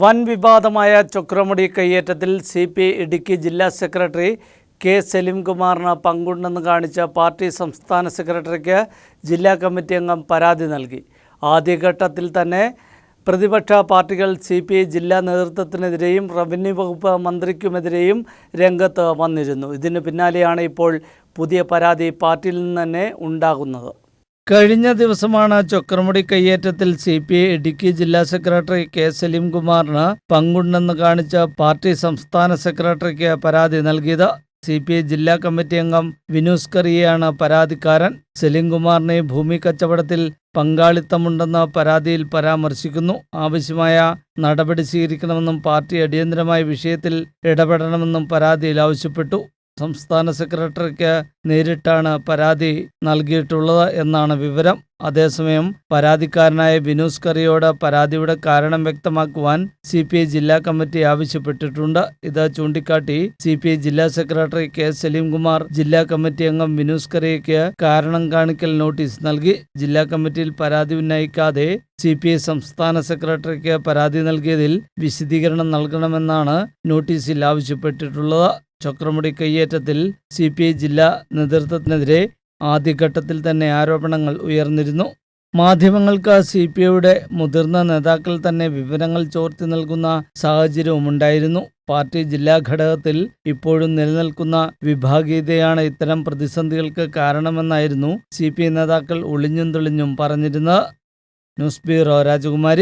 വൻ വിവാദമായ ചൊക്രമുടി കയ്യേറ്റത്തിൽ സി പി ഇടുക്കി ജില്ലാ സെക്രട്ടറി കെ സലീംകുമാറിന് പങ്കുണ്ടെന്ന് കാണിച്ച പാർട്ടി സംസ്ഥാന സെക്രട്ടറിക്ക് ജില്ലാ കമ്മിറ്റി അംഗം പരാതി നൽകി. ആദ്യഘട്ടത്തിൽ തന്നെ പ്രതിപക്ഷ പാർട്ടികൾ സി പി ഐ ജില്ലാ നേതൃത്വത്തിനെതിരെയും റവന്യൂ വകുപ്പ് മന്ത്രിക്കുമെതിരെയും രംഗത്ത് വന്നിരുന്നു. ഇതിന് പിന്നാലെയാണ് ഇപ്പോൾ പുതിയ പരാതി പാർട്ടിയിൽ നിന്ന് തന്നെ ഉണ്ടാകുന്നത്. കഴിഞ്ഞ ദിവസമാണ് ചൊക്രമുടി കയ്യേറ്റത്തിൽ സി പി ഐ ഇടുക്കി ജില്ലാ സെക്രട്ടറി കെ സലീംകുമാറിന് പങ്കുണ്ടെന്ന് കാണിച്ച് പാർട്ടി സംസ്ഥാന സെക്രട്ടറിക്ക് പരാതി നൽകിയത്. സി പി ഐ ജില്ലാ കമ്മിറ്റി അംഗം വിനൂസ് കറിയയാണ് പരാതിക്കാരൻ. സലീംകുമാറിനെ ഭൂമി കച്ചവടത്തിൽ പങ്കാളിത്തമുണ്ടെന്ന പരാതിയിൽ പരാമർശിക്കുന്നു. ആവശ്യമായ നടപടി സ്വീകരിക്കണമെന്നും പാർട്ടി അടിയന്തരമായ വിഷയത്തിൽ ഇടപെടണമെന്നും പരാതിയിൽ ആവശ്യപ്പെട്ടു. സംസ്ഥാന സെക്രട്ടറിക്ക് നേരിട്ടാണ് പരാതി നൽകിയിട്ടുള്ളത് എന്നാണ് വിവരം. അതേസമയം പരാതിക്കാരനായ ബിനൂസ് കറിയോട് പരാതിയുടെ കാരണം വ്യക്തമാക്കുവാൻ സി പി ഐ ജില്ലാ കമ്മിറ്റി ആവശ്യപ്പെട്ടിട്ടുണ്ട്. ഇത് ചൂണ്ടിക്കാട്ടി സി പി ഐ ജില്ലാ സെക്രട്ടറി കെ സലീംകുമാർ ജില്ലാ കമ്മിറ്റി അംഗം ബിനൂസ് കറിയയ്ക്ക് കാരണം കാണിക്കൽ നോട്ടീസ് നൽകി. ജില്ലാ കമ്മിറ്റിയിൽ പരാതി ഉന്നയിക്കാതെ സി പി ഐ സംസ്ഥാന സെക്രട്ടറിക്ക് പരാതി നൽകിയതിൽ വിശദീകരണം നൽകണമെന്നാണ് നോട്ടീസിൽ ആവശ്യപ്പെട്ടിട്ടുള്ളത്. ചക്രമുടി കയ്യേറ്റത്തിൽ സി പി ഐ ജില്ലാ നേതൃത്വത്തിനെതിരെ ആദ്യഘട്ടത്തിൽ തന്നെ ആരോപണങ്ങൾ ഉയർന്നിരുന്നു. മാധ്യമങ്ങൾക്ക് സി പി ഐയുടെ മുതിർന്ന നേതാക്കൾ തന്നെ വിവരങ്ങൾ ചോർത്തി നൽകുന്ന സാഹചര്യവുമുണ്ടായിരുന്നു പാർട്ടി ജില്ലാ ഘടകത്തിൽ ഇപ്പോഴും നിലനിൽക്കുന്ന വിഭാഗീയതയാണ് ഇത്തരം പ്രതിസന്ധികൾക്ക് കാരണമെന്നായിരുന്നു സി പി ഐ നേതാക്കൾ ഒളിഞ്ഞും തെളിഞ്ഞും പറഞ്ഞിരുന്നത്. ന്യൂസ് ബ്യൂറോ രാജകുമാരി.